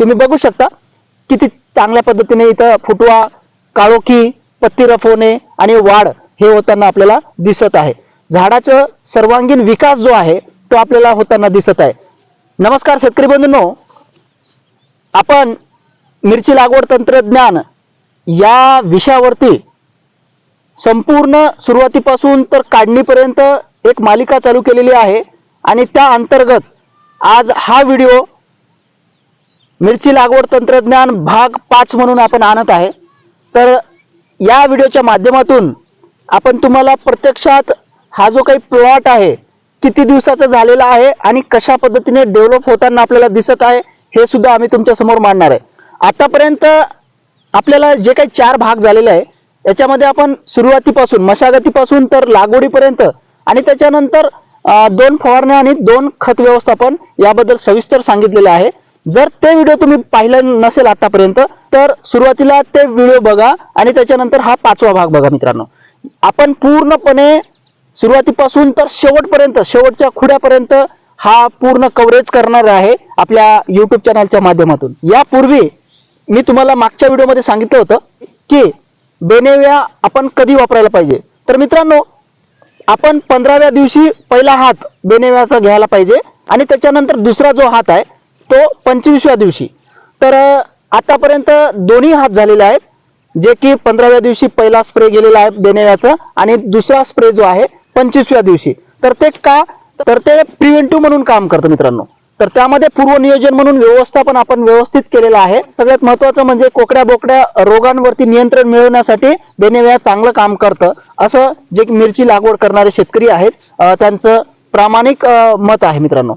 तुम्ही बघू शकता किती चांगल्या पद्धतीने इथं फुटवा काळोखी पत्ती रफवणे आणि वाढ हे होताना आपल्याला दिसत आहे. झाडाचं सर्वांगीण विकास जो आहे तो आपल्याला होताना दिसत आहे. नमस्कार शेतकरी बंधूंनो. आपण मिरची लागवड तंत्रज्ञान या विषयावरती संपूर्ण सुरुवातीपासून तर काढणीपर्यंत एक मालिका चालू केलेली आहे आणि त्या अंतर्गत आज हा व्हिडिओ मिरची लागवड तंत्रज्ञान भाग पाच म्हणून आपण आणत आहे. तर या व्हिडिओच्या माध्यमातून आपण तुम्हाला प्रत्यक्षात हा जो काही प्लॉट आहे किती दिवसाचा झालेला आहे आणि कशा पद्धतीने डेव्हलप होताना आपल्याला दिसत आहे हे सुद्धा आम्ही तुमच्यासमोर मांडणार आहे. आतापर्यंत आपल्याला जे काही चार भाग झालेले आहे याच्यामध्ये आपण सुरुवातीपासून मशागतीपासून तर लागवडीपर्यंत आणि त्याच्यानंतर दोन फवारण्या आणि दोन खत व्यवस्थापन याबद्दल सविस्तर सांगितलेलं आहे. जर ते व्हिडिओ तुम्ही पाहिलं नसेल आतापर्यंत तर सुरुवातीला ते व्हिडिओ बघा आणि त्याच्यानंतर हा पाचवा भाग बघा मित्रांनो. आपण पूर्णपणे सुरुवातीपासून तर शेवटपर्यंत शेवटच्या खुड्यापर्यंत हा पूर्ण कव्हरेज करणार आहे आपल्या युट्यूब चॅनलच्या माध्यमातून. यापूर्वी मी तुम्हाला मागच्या व्हिडिओमध्ये सांगितलं होतं की बेनेव्या आपण कधी वापरायला पाहिजे? तर मित्रांनो आपण पंधराव्या दिवशी पहिला हात बेनेव्याचा घ्यायला पाहिजे आणि त्याच्यानंतर दुसरा जो हात आहे तो पंचवीसव्या दिवशी. तर आतापर्यंत दोन्ही हात झालेले आहेत जे की पंधराव्या दिवशी पहिला स्प्रे गेलेला आहे देण्याचा आणि दुसरा स्प्रे जो आहे पंचवीसव्या दिवशी. तर ते का? तर ते प्रिव्हेंटिव्ह म्हणून काम करतं मित्रांनो. तर त्यामध्ये पूर्वनियोजन म्हणून व्यवस्थापन आपण व्यवस्थित केलेलं आहे. सगळ्यात महत्वाचं म्हणजे कोकड्या बोकड्या रोगांवरती नियंत्रण मिळवण्यासाठी बेनेव्या चांगलं काम करतं. असं जे मिरची लागवड करणारे शेतकरी आहेत त्यांचं प्रामाणिक मत आहे मित्रांनो.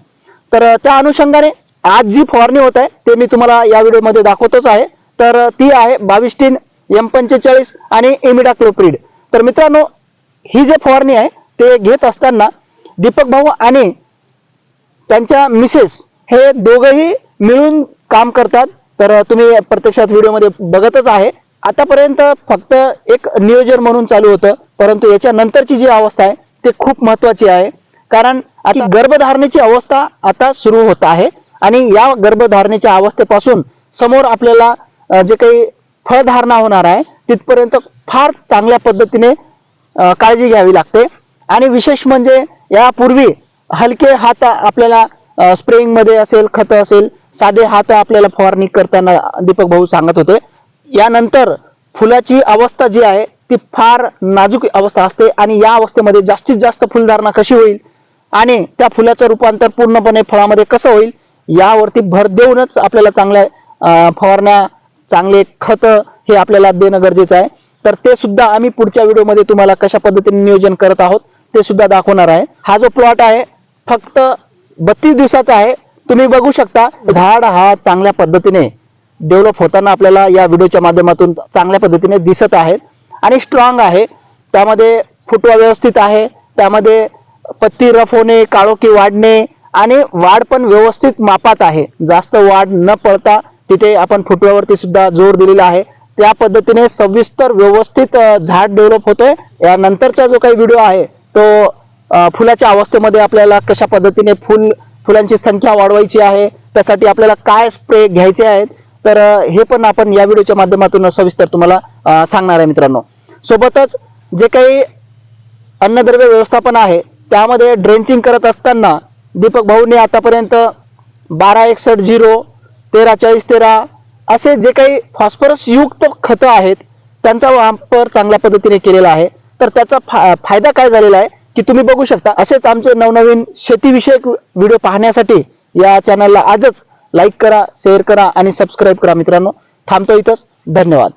तर त्या अनुषंगाने आज जी फवारणी होत आहे ते मी तुम्हाला या व्हिडिओमध्ये दाखवतोच आहे. तर ती आहे बावीस टीन एम पंचेचाळीस आणि इमिडाक्लोप्रीड. तर मित्रांनो ही जे फवारणी आहे ते घेत असताना दीपक भाऊ आणि त्यांच्या मिसेस हे दोघंही मिळून काम करतात. तर तुम्ही प्रत्यक्षात व्हिडिओमध्ये बघतच आहे. आतापर्यंत फक्त एक नियोजन म्हणून चालू होतं परंतु याच्या नंतरची जी अवस्था आहे ते खूप महत्वाची आहे. कारण आता गर्भधारणेची अवस्था आता सुरू होत आहे. आणि या गर्भधारणेच्या अवस्थेपासून समोर आपल्याला जे काही फळधारणा होणार आहे तिथपर्यंत फार चांगल्या पद्धतीने काळजी घ्यावी लागते. आणि विशेष म्हणजे यापूर्वी हलके हात आपल्याला स्प्रेइंगमध्ये असेल खत असेल साधे हात आपल्याला फवारणी करताना दीपक भाऊ सांगत होते. यानंतर फुलाची अवस्था जी आहे ती फार नाजूक अवस्था असते आणि या अवस्थेमध्ये जास्तीत जास्त फुलधारणा कशी होईल आणि त्या फुलाचं रूपांतर पूर्णपणे फळामध्ये कसं होईल यावरती भर देऊनच आपल्याला चांगल्या फवारण्या चांगले खत हे आपल्याला देणं गरजेचं आहे. तर ते सुद्धा आम्ही पुढच्या व्हिडिओमध्ये तुम्हाला कशा पद्धतीने नियोजन करत आहोत ते सुद्धा दाखवणार आहे. हा जो प्लॉट आहे फक्त बत्तीस दिवसाचा आहे. तुम्ही बघू शकता झाड हा चांगल्या पद्धतीने डेव्हलप होताना आपल्याला या व्हिडिओच्या माध्यमातून चांगल्या पद्धतीने दिसत आहे आणि स्ट्रॉंग आहे. त्यामध्ये फुटवा व्यवस्थित आहे. त्यामध्ये पत्ती रफ होणे काळोखी वाढणे आणि वाढ पण व्यवस्थित मापात आहे. जास्त वाढ न पडता तिथे आपण फुटव्यावरती सुद्धा जोर दिलेला आहे. त्या पद्धतीने सविस्तर व्यवस्थित झाड डेव्हलप होतोय. या नंतरचा जो काही व्हिडिओ आहे तो फुलाच्या अवस्थेमध्ये आपल्याला कशा पद्धतीने फुल फुलांची संख्या वाढवायची आहे त्यासाठी आपल्याला काय स्प्रे घ्यायचे आहेत तर हे पण आपण या व्हिडिओच्या माध्यमातून सविस्तर तुम्हाला सांगणार आहे मित्रांनो. सोबतच जे काही अन्नद्रव्य व्यवस्थापन आहे त्यामध्ये ड्रेंचिंग करत असताना दीपक भाऊने आतापर्यंत बारा एकसष्ट झिरो तेरा चाळीस तेरा असे जे काही फॉस्फरसयुक्त खतं आहेत त्यांचा वापर चांगल्या पद्धतीने केलेला आहे. तर त्याचा फा फायदा काय झालेला आहे की तुम्ही बघू शकता असेच आमचे नवनवीन शेतीविषयक व्हिडिओ पाहण्यासाठी या चॅनलला आजच लाईक करा शेअर करा आणि सबस्क्राईब करा मित्रांनो. थांबतो इथंच. धन्यवाद.